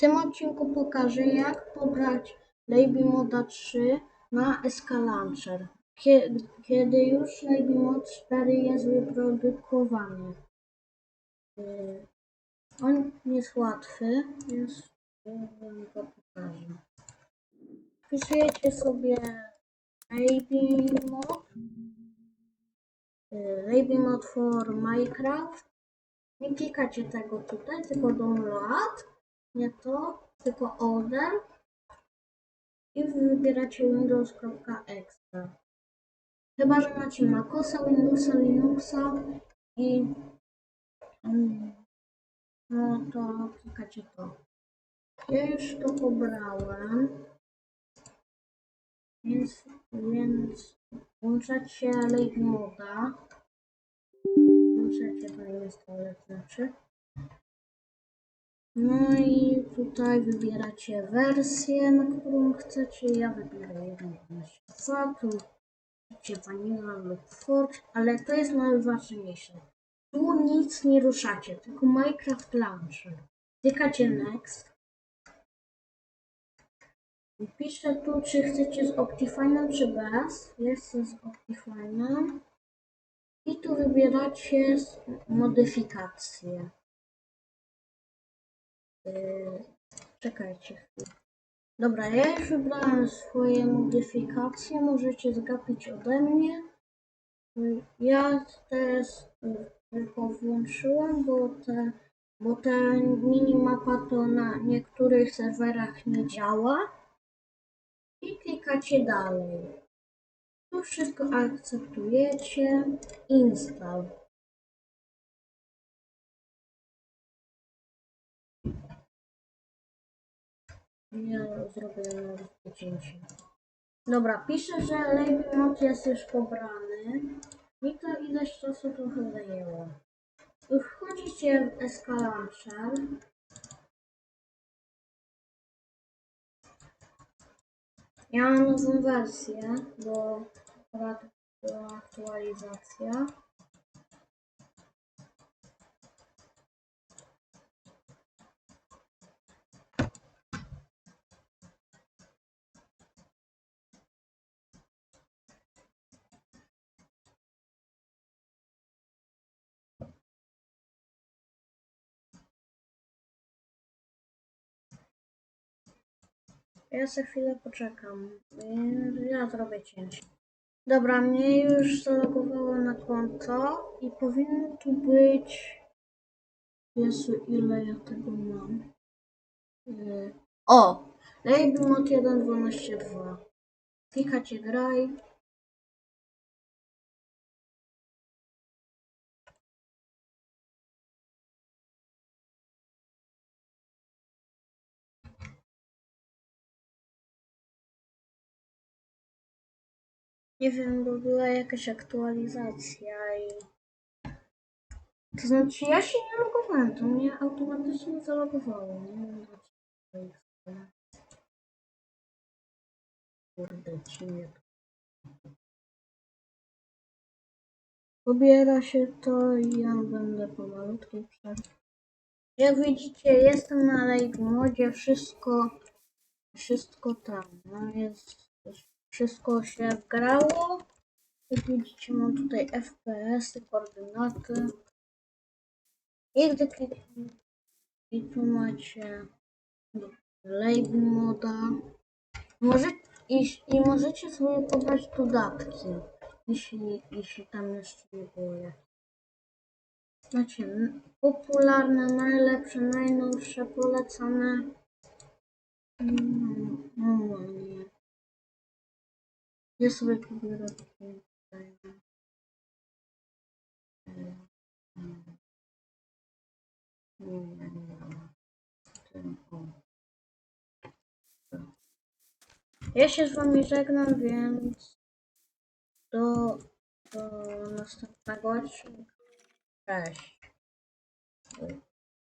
tym odcinku pokażę jak pobrać LabyModa 3 na Escalauncher, kie- kiedy już LabyMod 4 jest wyprodukowany. Yy, On jest łatwy, więc wam go pokażę. Wpisujecie sobie LabyMod, yy, LabyMod for Minecraft. Nie klikacie tego tutaj, tylko download, nie to, tylko order i wybieracie windows.exe. Chyba, że macie Macosa, Windowsa, Linuxa i mm, no to klikacie to. Ja już to pobrałem, więc, więc włączacie Lake Moda. Włączacie to installer znaczy. No i tutaj wybieracie wersję, na którą chcecie. Ja wybiorę 1.12. Tu chcecie Vanilla lub Forge, ale to jest najważniejsze. Tu nic nie ruszacie, tylko Minecraft Launcher. Klikacie Next. I Piszę tu, czy chcecie z Optifine'em, czy bez. Jest z Optifine'em. I tu wybieracie modyfikacje. Yy, czekajcie chwilę. Dobra, ja już wybrałem swoje modyfikacje. Możecie zgapić ode mnie. Ja teraz tylko włączyłem, bo te, bo ta minimapa to na niektórych serwerach nie działa. I klikacie dalej. Tu wszystko akceptujecie. Install. Ja zrobię rozpoczęcie. Dobra, piszę, że Label Mod jest już pobrany. Mi to ileś czasu trochę zajęło. Wchodzicie w Escalauncher. Ja mam nową wersję, bo była aktualizacja. Ja za chwilę poczekam. Ja zrobię cięcie. Dobra, mnie już zalogowało na konto i powinno tu być. Jezu, ile ja tego mam? Yy, O! Label mod 1.12.2. Klikacie graj. Nie wiem, bo była jakaś aktualizacja i... To znaczy, ja się nie logowałem, to mnie automatycznie zalogowało. Nie wiem dlaczego. Kurde, ci nie... Pobiera się to i ja będę pomalutku przed. Jak widzicie, jestem na Lake Modzie, wszystko, wszystko tam, no jest, wszystko się wgrało. Jak widzicie, mam tutaj FPS, koordynaty. I gdy i tu macie Lake Moda. Może, i, I możecie sobie pobrać dodatki, jeśli, jeśli tam jeszcze nie było. n- popularne, najlepsze, najnowsze, polecane. No, Ja sobie pobiorę tutaj, Nie, nie, nie. Ja się z wami żegnam, więc do, do następnego odcinka. Cześć.